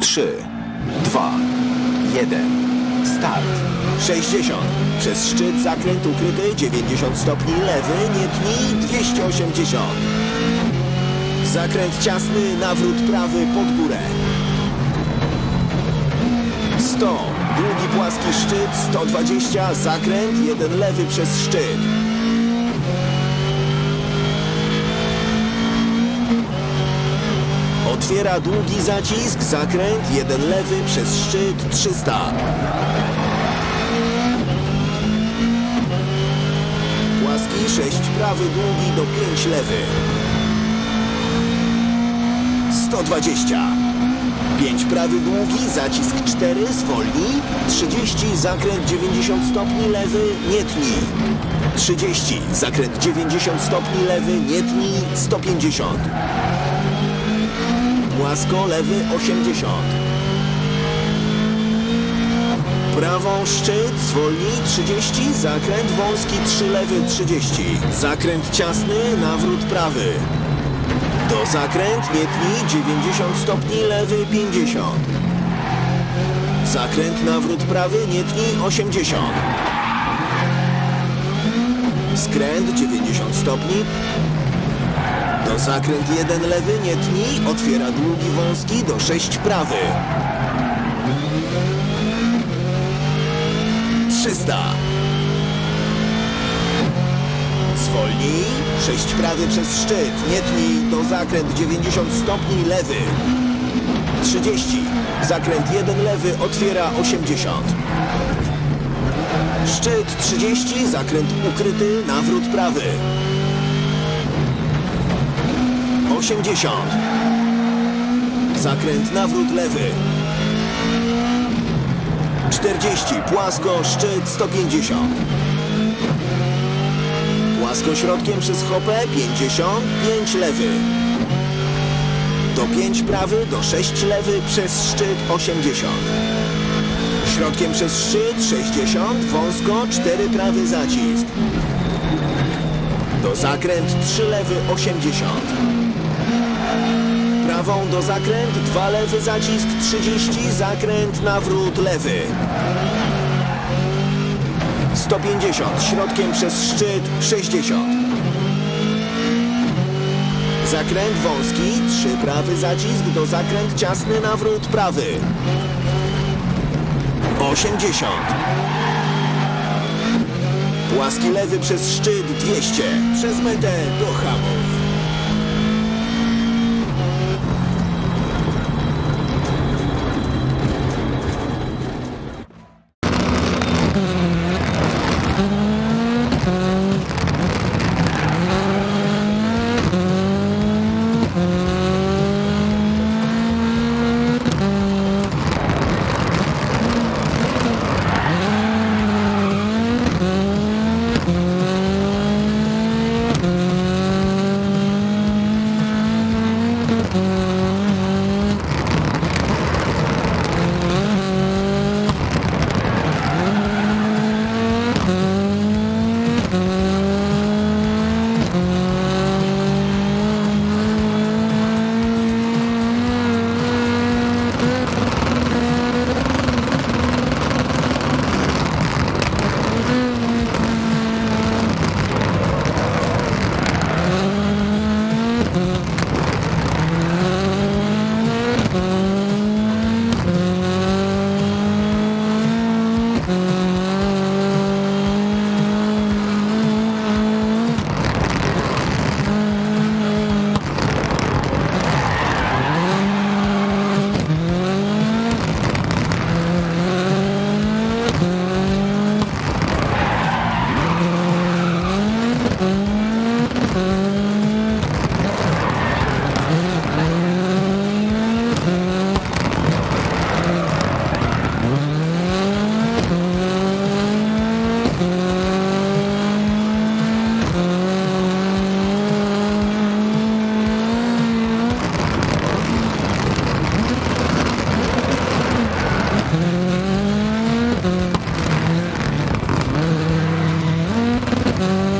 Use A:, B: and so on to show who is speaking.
A: 3, 2, 1. Start.
B: 60. Przez szczyt zakręt ukryty 90 stopni lewy, nie tnij 280. Zakręt ciasny, nawrót prawy pod górę. 100. Długi płaski szczyt 120, zakręt jeden lewy przez szczyt. Otwiera długi zacisk, zakręt jeden lewy przez szczyt 300. Płaski 6 prawy długi do 5 lewy. 120. 5 prawy długi, zacisk 4, zwolnij. 30, zakręt 90 stopni lewy, nie tnij. 30, zakręt 90 stopni lewy, nie tnij. 150. Płasko lewy 80. Prawą szczyt, zwolnij 30, zakręt wąski 3 lewy 30. Zakręt ciasny, nawrót prawy. Do zakręt nie tnij 90 stopni lewy 50. Zakręt nawrót prawy nie tnij 80. Skręt 90 stopni. Do zakręt 1 lewy nie tnij, otwiera długi wąski do 6 prawy. 300. Zwolnij. 6 prawy przez szczyt. Nie tnij. Do zakręt 90 stopni lewy. 30. Zakręt 1 lewy otwiera 80. Szczyt 30. Zakręt ukryty. Nawrót prawy. 80. Zakręt nawrót lewy. 40, płasko, szczyt 150. Płasko środkiem przez hopę 50, 5 lewy. Do 5 prawy, do 6 lewy, przez szczyt 80. Środkiem przez szczyt 60, wąsko 4 prawy zacisk. Do zakręt 3 lewy 80. Prawą do zakręt, dwa lewy zacisk 30, zakręt nawrót lewy. 150, środkiem przez szczyt 60. Zakręt wąski, trzy prawy zacisk do zakręt ciasny nawrót prawy. 80. Płaski lewy przez szczyt 200, przez metę do hamuj. Mm-hmm.